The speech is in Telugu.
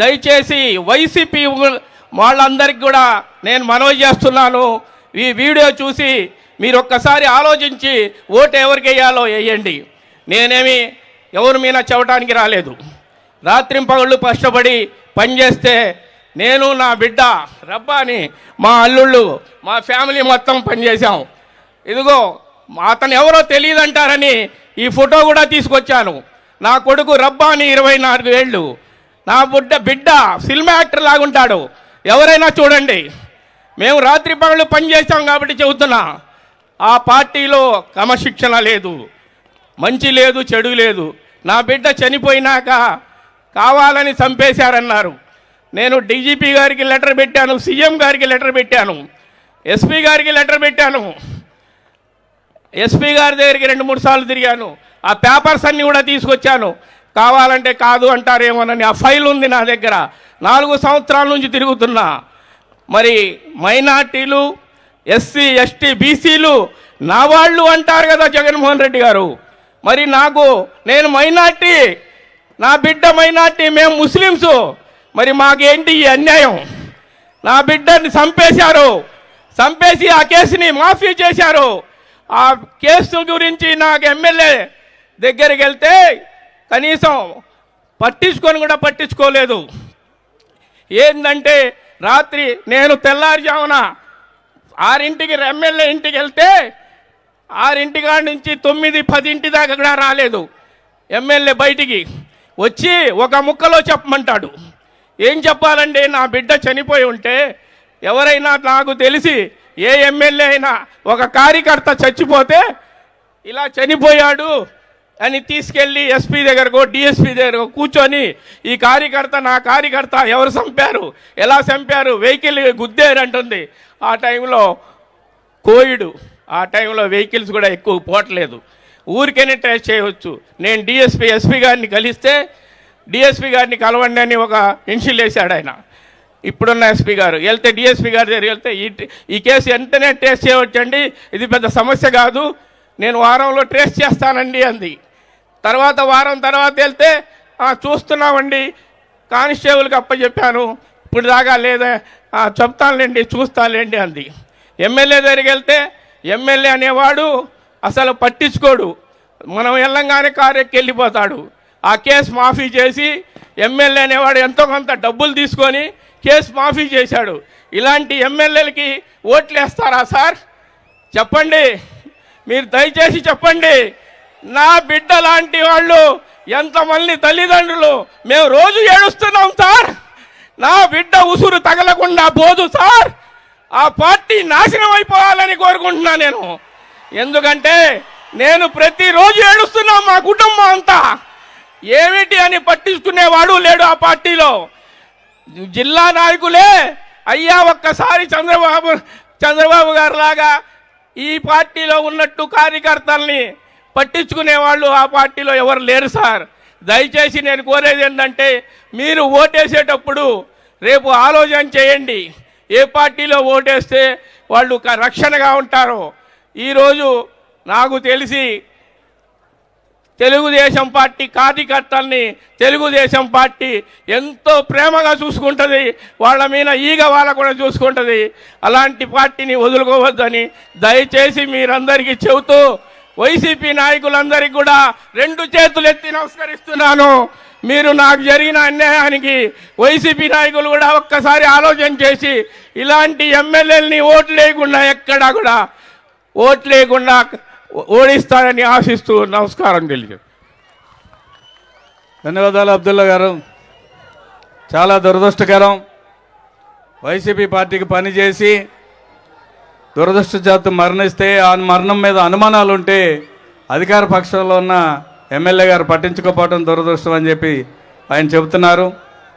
దయచేసి వైసీపీ వాళ్ళందరికీ కూడా నేను మనవి చేస్తున్నాను. ఈ వీడియో చూసి మీరు ఒక్కసారి ఆలోచించి ఓటు ఎవరికి వేయాలో వేయండి. నేనేమి ఎవరి మీద చెవటానికి రాలేదు. రాత్రింపగళ్ళు కష్టపడి పనిచేస్తే నేను నా బిడ్డ రబ్బాని మా అల్లుళ్ళు మా ఫ్యామిలీ మొత్తం పనిచేశాం ఇదిగో అతను ఎవరో తెలియదంటారని ఈ ఫోటో కూడా తీసుకొచ్చాను. నా కొడుకు రబ్బాని ఇరవై నాలుగు ఏళ్ళు. నా బుడ్డ బిడ్డ సినిమా యాక్టర్ లాగుంటాడు. ఎవరైనా చూడండి. మేము రాత్రి పగలు పనిచేస్తాం కాబట్టి చెబుతున్నా. ఆ పార్టీలో క్రమశిక్షణ లేదు. మంచి లేదు చెడు లేదు. నా బిడ్డ చనిపోయినాక కావాలని చంపేశారన్నారు. నేను డీజీపీ గారికి లెటర్ పెట్టాను సీఎం గారికి లెటర్ పెట్టాను ఎస్పీ గారికి లెటర్ పెట్టాను. ఎస్పీ గారి దగ్గరికి రెండు మూడు సార్లు తిరిగాను. ఆ పేపర్స్ అన్నీ కూడా తీసుకొచ్చాను. కావాలంటే కాదు అంటారేమోనని ఆ ఫైల్ ఉంది నా దగ్గర. నాలుగు సంవత్సరాల నుంచి తిరుగుతున్నా. మరి మైనార్టీలు ఎస్సీ ఎస్టీ బీసీలు నా వాళ్ళు అంటారు కదా జగన్మోహన్ రెడ్డి గారు. మరి నాకు నేను మైనార్టీ నా బిడ్డ మైనార్టీ మేము ముస్లిమ్స్. మరి మాకేంటి ఈ అన్యాయం? నా బిడ్డని చంపేశారు. చంపేసి ఆ కేసుని మాఫీ చేశారు. ఆ కేసు గురించి నాకు ఎమ్మెల్యే దగ్గరికి వెళ్తే కనీసం పట్టించుకొని కూడా పట్టించుకోలేదు. ఏంటంటే రాత్రి నేను తెల్లారుజామున ఆరింటికి ఎమ్మెల్యే ఇంటికి వెళ్తే ఆరింటి నుంచి తొమ్మిది పదింటి దాకా కూడా రాలేదు. ఎమ్మెల్యే బయటికి వచ్చి ఒక ముక్కలో చెప్పమంటాడు. ఏం చెప్పాలండి? నా బిడ్డ చనిపోయి ఉంటే ఎవరైనా నాకు తెలిసి ఏ ఎమ్మెల్యే అయినా ఒక కార్యకర్త చచ్చిపోతే ఇలా చనిపోయాడు. అని తీసుకెళ్ళి ఎస్పీ దగ్గరకు డిఎస్పీ దగ్గర కూర్చొని ఈ కార్యకర్త నా కార్యకర్త ఎవరు చంపారు? ఎలా చంపారు? వెహికల్ గుద్దేరు అంటుంది. ఆ టైంలో కోవిడ్ ఆ టైంలో వెహికల్స్ కూడా ఎక్కువ పోవట్లేదు. ఊరికైనా ట్రేస్ చేయవచ్చు నేను డిఎస్పీ ఎస్పీ గారిని కలిస్తే డిఎస్పీ గారిని కలవండి అని ఒక ఇన్షిల్ వేశాడు ఆయన. ఇప్పుడున్న ఎస్పీ గారు. వెళ్తే డిఎస్పీ గారి దగ్గర వెళ్తే ఈ ఈ కేసు ఎంతనే ట్రేస్ చేయవచ్చండి ఇది పెద్ద సమస్య కాదు. నేను వారంలో ట్రేస్ చేస్తానండి అంది. తర్వాత వారం తర్వాత వెళ్తే చూస్తున్నామండి. కానిస్టేబుల్కి అప్పచెప్పాను ఇప్పుడు దాకా లేదా. చెప్తానులేండి చూస్తానులేండి అంది. ఎమ్మెల్యే దగ్గరికి వెళ్తే ఎమ్మెల్యే అనేవాడు అసలు పట్టించుకోడు. మనం వెళ్ళంగానే కారు వెళ్ళిపోతాడు. ఆ కేసు మాఫీ చేసి ఎమ్మెల్యే అనేవాడు ఎంతో కొంత డబ్బులు తీసుకొని కేసు మాఫీ చేశాడు. ఇలాంటి ఎమ్మెల్యేలకి ఓట్లు వేస్తారా సార్? చెప్పండి. మీరు దయచేసి చెప్పండి. నా బిడ్డ లాంటి వాళ్ళు ఎంతమంది తల్లిదండ్రులు మేము రోజు ఏడుస్తున్నాం సార్. నా బిడ్డ ఉసురు తగలకుండా పోదు సార్. ఆ పార్టీ నాశనం అయిపోవాలని కోరుకుంటున్నా నేను. ఎందుకంటే నేను ప్రతిరోజు ఏడుస్తున్నాం మా కుటుంబం అంతా. ఏమిటి అని పట్టించుకునేవాడు లేడు ఆ పార్టీలో. జిల్లా నాయకులే అయ్యా ఒక్కసారి చంద్రబాబు చంద్రబాబు గారు లాగా ఈ పార్టీలో ఉన్నట్టు కార్యకర్తల్ని పట్టించుకునే వాళ్ళు ఆ పార్టీలో ఎవరు లేరు సార్. దయచేసి నేను కోరేది ఏంటంటే మీరు ఓటేసేటప్పుడు రేపు ఆలోచన చేయండి. ఏ పార్టీలో ఓటేస్తే వాళ్ళు రక్షణగా ఉంటారో. ఈరోజు నాకు తెలిసి తెలుగుదేశం పార్టీ కార్యకర్తల్ని తెలుగుదేశం పార్టీ ఎంతో ప్రేమగా చూసుకుంటుంది. వాళ్ళ మీద ఈగ వాళ్ళ కూడా చూసుకుంటుంది. అలాంటి పార్టీని వదులుకోవద్దని దయచేసి మీరందరికీ చెబుతూ వైసీపీ నాయకులందరికీ కూడా రెండు చేతులు ఎత్తి నమస్కరిస్తున్నాను. మీరు నాకు జరిగిన అన్యాయానికి వైసీపీ నాయకులు కూడా ఒక్కసారి ఆలోచన చేసి ఇలాంటి ఎమ్మెల్యేలని ఓట్లు లేకుండా ఎక్కడా కూడా ఓట్లు లేకుండా ఓడిస్తారని ఆశిస్తూ నమస్కారం తెలియదు ధన్యవాదాలు అబ్దుల్లా గారు. చాలా దురదృష్టకరం. వైసీపీ పార్టీకి పనిచేసి దురదృష్టజాతం మరణిస్తే ఆ మరణం మీద అనుమానాలు ఉంటే అధికార పక్షంలో ఉన్న ఎమ్మెల్యే గారు పట్టించుకోకపోవడం దురదృష్టం అని చెప్పి ఆయన చెబుతున్నారు.